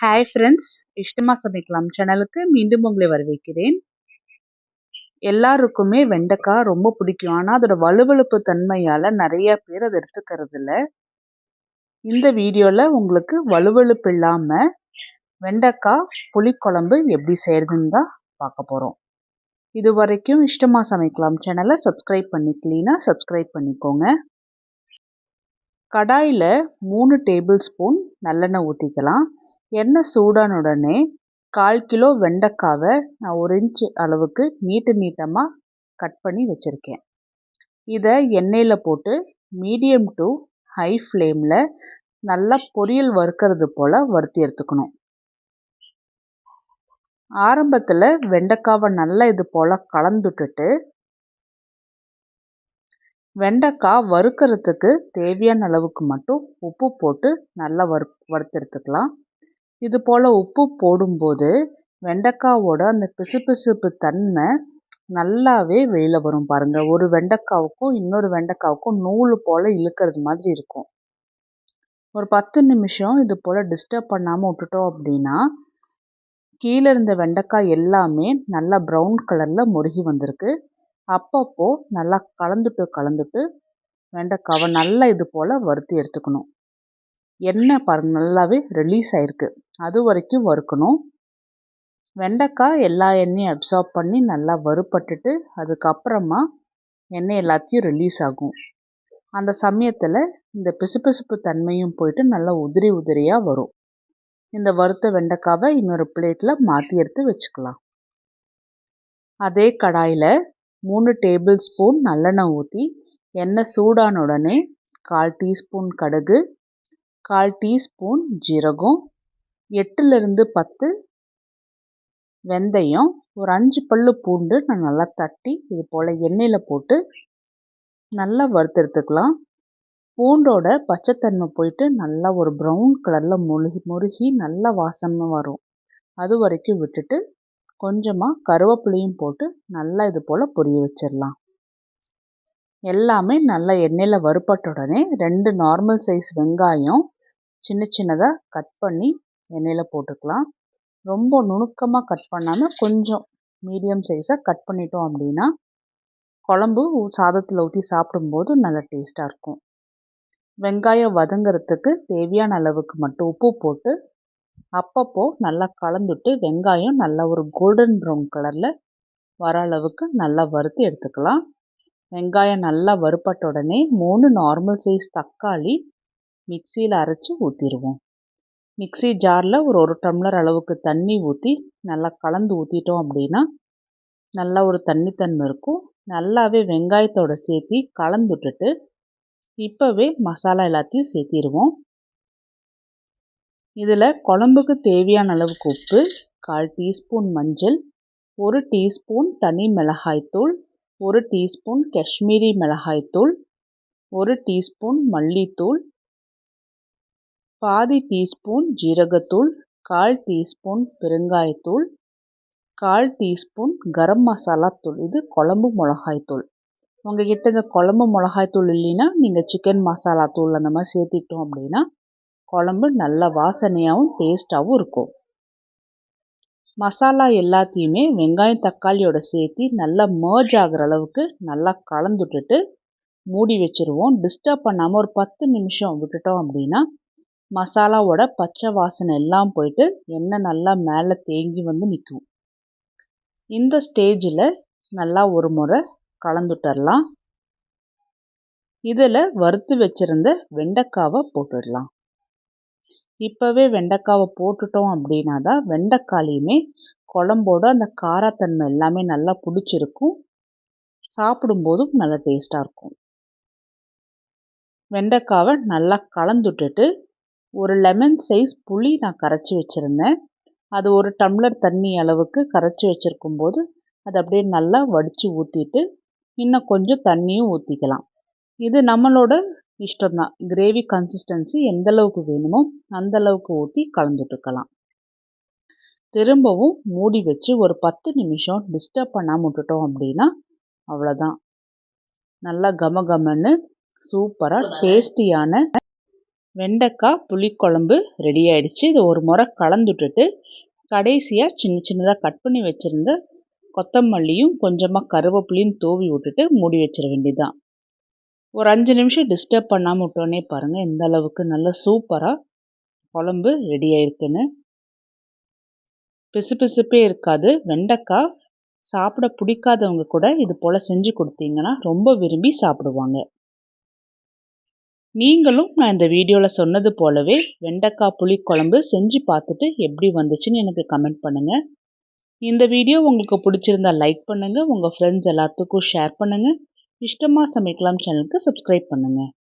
Hi friends இஷ்டமாக சமைக்கலாம் சேனலுக்கு மீண்டும் உங்களை வரவேற்கிறேன். எல்லாருக்குமே வெண்டைக்காய் ரொம்ப பிடிக்கும். ஆனால் அதோட வலுவழுப்பு தன்மையால் நிறைய பேர் அதை எடுத்துக்கிறது இல்லை இந்த வீடியோவில் உங்களுக்கு வலுவழுப்பு இல்லாமல் வெண்டைக்காய் புளிக்குழம்பு எப்படி செய்யறதுன்னு தான் பார்க்க போகிறோம் இது வரைக்கும் இஷ்டமாக சமைக்கலாம் சேனலை சப்ஸ்கிரைப் பண்ணிக்கலீனா சப்ஸ்கிரைப் பண்ணிக்கோங்க. கடாயில் மூணு டேபிள் ஸ்பூன் நல்லெண்ணெய் ஊற்றிக்கலாம் எண்ணெய் சூடான உடனே கால் கிலோ வெண்டைக்காவை நான் ஒரு இன்ச் அளவுக்கு நீட்டு நீட்டமாக கட் பண்ணி வச்சுருக்கேன். இதை எண்ணெயில் போட்டு மீடியம் டு ஹை ஃப்ளேமில் நல்லா பொரியல் வறுக்கிறது போல் வறுத்தி எடுத்துக்கணும். ஆரம்பத்தில் வெண்டைக்காவை நல்லா இது போல் கலந்துட்டுட்டு வெண்டைக்காய் வறுக்கிறதுக்கு தேவையான அளவுக்கு மட்டும் உப்பு போட்டு நல்லா வறு வறுத்தெடுத்துக்கலாம் இது போல் உப்பு போடும்போது வெண்டைக்காவோட அந்த பிசுபிசுப்பு தன்மை நல்லாவே வெளியில் வரும் பாருங்கள் ஒரு வெண்டைக்காவுக்கும் இன்னொரு வெண்டைக்காவுக்கும் நூல் போல் இழுக்கிறது மாதிரி இருக்கும். ஒரு பத்து நிமிஷம் இது போல் டிஸ்டர்ப் பண்ணாமல் விட்டுட்டோம் அப்படின்னா கீழே இருந்த வெண்டைக்காய் எல்லாமே நல்லா ப்ரௌன் கலரில் முருகி வந்திருக்கு. அப்பப்போ நல்லா கலந்துட்டு கலந்துட்டு வெண்டைக்காவை நல்லா இது போல் வறுத்து எடுத்துக்கணும். எண்ணெய் பாருங்கள் நல்லாவே ரிலீஸ் ஆகிருக்கு அது வரைக்கும் வறுக்கணும். வெண்டைக்காய் எல்லா எண்ணெயும் அப்சார்ப் பண்ணி நல்லா வறுப்பட்டுட்டு அதுக்கப்புறமா எண்ணெய் எல்லாத்தையும் ரிலீஸ் ஆகும். அந்த சமயத்தில் இந்த பிசுபிசுப்பு தன்மையும் போயிட்டு நல்லா உதிரி உதிரியாக வரும். இந்த வறுத்த வெண்டைக்காவை இன்னொரு பிளேட்டில் மாற்றி எடுத்து வச்சுக்கலாம். அதே கடாயில் மூணு டேபிள் ஸ்பூன் நல்லெண்ணெய் ஊற்றி எண்ணெய் சூடான உடனே கால் டீஸ்பூன் கடுகு கால் டீஸ்பூன் ஜீரகம் எட்டுலேருந்து பத்து வெந்தயம் ஒரு அஞ்சு பல் பூண்டு நான் நல்லா தட்டி இது போல் எண்ணெயில் போட்டு நல்லா வறுத்தெடுத்துக்கலாம். பூண்டோட பச்சைத்தன்மை போயிட்டு நல்லா ஒரு ப்ரௌன் கலரில் முழுகி முருகி நல்லா வாசனை வரும். அது வரைக்கும் விட்டுட்டு கொஞ்சமாக கருவேப்பிலையும் போட்டு நல்லா இது போல் பொரிய வச்சிடலாம். எல்லாமே நல்லா எண்ணெயில் வறுப்பட்ட உடனே ரெண்டு நார்மல் சைஸ் வெங்காயம் சின்ன சின்னதாக கட் பண்ணி எண்ணெயில் போட்டுக்கலாம். ரொம்ப நுணுக்கமாக கட் பண்ணாமல் கொஞ்சம் மீடியம் சைஸாக கட் பண்ணிட்டோம் அப்படின்னா குழம்பு சாதத்தில் ஊற்றி சாப்பிடும்போது நல்லா டேஸ்ட்டாக இருக்கும். வெங்காயம் வதங்கிறதுக்கு தேவையான அளவுக்கு மட்டும் உப்பு போட்டு அப்பப்போ நல்லா கலந்துட்டு வெங்காயம் நல்லா ஒரு கோல்டன் ப்ரௌன் கலரில் வர அளவுக்கு நல்லா வறுத்து எடுத்துக்கலாம். வெங்காயம் நல்லா வறுப்பட்ட உடனே மூணு நார்மல் சைஸ் தக்காளி மிக்சியில் அரைச்சி ஊற்றிடுவோம் மிக்சி ஜாரில் ஒரு ஒரு டம்ளர் அளவுக்கு தண்ணி ஊற்றி நல்லா கலந்து ஊற்றிட்டோம் அப்படின்னா நல்லா ஒரு தண்ணித்தன்மை இருக்கும். நல்லாவே வெங்காயத்தோட சேர்த்தி கலந்து விட்டுட்டு இப்போவே மசாலா எல்லாத்தையும் சேர்த்திடுவோம் இதில் குழம்புக்கு தேவையான அளவுக்கு உப்பு கால் டீஸ்பூன் மஞ்சள் ஒரு டீஸ்பூன் தனி மிளகாய்த்தூள் ஒரு டீஸ்பூன் காஷ்மீரி மிளகாய்த்தூள் ஒரு டீஸ்பூன் மல்லித்தூள் பாதி டீஸ்பூன் ஜீரகத்தூள் கால் டீஸ்பூன் பெருங்காயத்தூள் கால் டீஸ்பூன் கரம் மசாலா தூள். இது குழம்பு மிளகாய்த்தூள் உங்ககிட்ட இந்த குழம்பு மிளகாய்த்தூள் இல்லைன்னா நீங்கள் சிக்கன் மசாலா தூள் அந்த மாதிரி சேர்த்திக்கிட்டோம் அப்படின்னா குழம்பு நல்ல வாசனையாகவும் டேஸ்ட்டாகவும் இருக்கும். மசாலா எல்லாத்தையுமே வெங்காயம் தக்காளியோட சேர்த்து நல்லா மேர்ஜ் ஆகிற அளவுக்கு நல்லா கலந்துட்டுட்டு மூடி வச்சுருவோம். டிஸ்டர்ப் பண்ணாமல் ஒரு பத்து நிமிஷம் விட்டுட்டோம் அப்படின்னா மசாலாவோட பச்சை வாசனை எல்லாம் போயிட்டு எண்ணெய் நல்லா மேலே தேங்கி வந்து நிற்கும் இந்த ஸ்டேஜில் நல்லா ஒரு முறை கலந்துட்டரலாம். இதில் வறுத்து வச்சுருந்த வெண்டைக்காவை போட்டுடலாம் இப்போவே வெண்டைக்காவை போட்டுட்டோம் அப்படின்னா தான் வெண்டைக்காலையுமே குழம்போட அந்த காரத்தன்மை எல்லாமே நல்லா பிடிச்சிருக்கும். சாப்பிடும்போதும் நல்லா டேஸ்ட்டாக இருக்கும். வெண்டைக்காவை நல்லா கலந்துட்டுட்டு ஒரு லெமன் சைஸ் புளி நான் கரைச்சி வச்சுருந்தேன். அது ஒரு டம்ளர் தண்ணி அளவுக்கு கரைச்சி வச்சுருக்கும் போது அதை அப்படியே நல்லா வடித்து ஊற்றிட்டு இன்னும் கொஞ்சம் தண்ணியும் ஊற்றிக்கலாம் இது நம்மளோட இஷ்டம்தான். கிரேவி கன்சிஸ்டன்சி எந்த அளவுக்கு வேணுமோ அந்த அளவுக்கு ஊற்றி கலந்துட்டுக்கலாம். திரும்பவும் மூடி வச்சு ஒரு பத்து நிமிஷம் டிஸ்டர்ப் பண்ணாமல் விட்டுட்டோம் அப்படின்னா அவ்வளோதான் நல்லா கம கமன்னு சூப்பராக டேஸ்டியான வெண்டைக்காய் புளிக்குழம்பு ரெடி ஆயிடுச்சு. இதை ஒரு முறை கலந்துட்டுட்டு கடைசியாக சின்ன சின்னதாக கட் பண்ணி வச்சுருந்த கொத்தமல்லியும் கொஞ்சமாக கருவேப்பிலையும் தூவி விட்டுட்டு மூடி வச்சிட வேண்டியதுதான். ஒரு அஞ்சு நிமிஷம் டிஸ்டர்ப் பண்ணாமல் விட்டோன்னே பாருங்கள் எந்த அளவுக்கு நல்ல சூப்பராக குழம்பு ரெடி ஆயிருக்குன்னு. பிசு பிசுப்பே இருக்காது. வெண்டைக்காய் சாப்பிட பிடிக்காதவங்க கூட இது போல் செஞ்சு கொடுத்தீங்கன்னா ரொம்ப விரும்பி சாப்பிடுவாங்க. நீங்களும் நான் இந்த வீடியோவில் சொன்னது போலவே வெண்டைக்காய் புளிக்குழம்பு செஞ்சு பார்த்துட்டு எப்படி வந்துச்சுன்னு எனக்கு கமெண்ட் பண்ணுங்கள் இந்த வீடியோ உங்களுக்கு பிடிச்சிருந்தா லைக் பண்ணுங்கள் உங்கள் ஃப்ரெண்ட்ஸ் எல்லாத்துக்கும் ஷேர் பண்ணுங்கள் இஷ்டமாக சமைக்கலாம் சேனலுக்கு சப்ஸ்கிரைப் பண்ணுங்கள்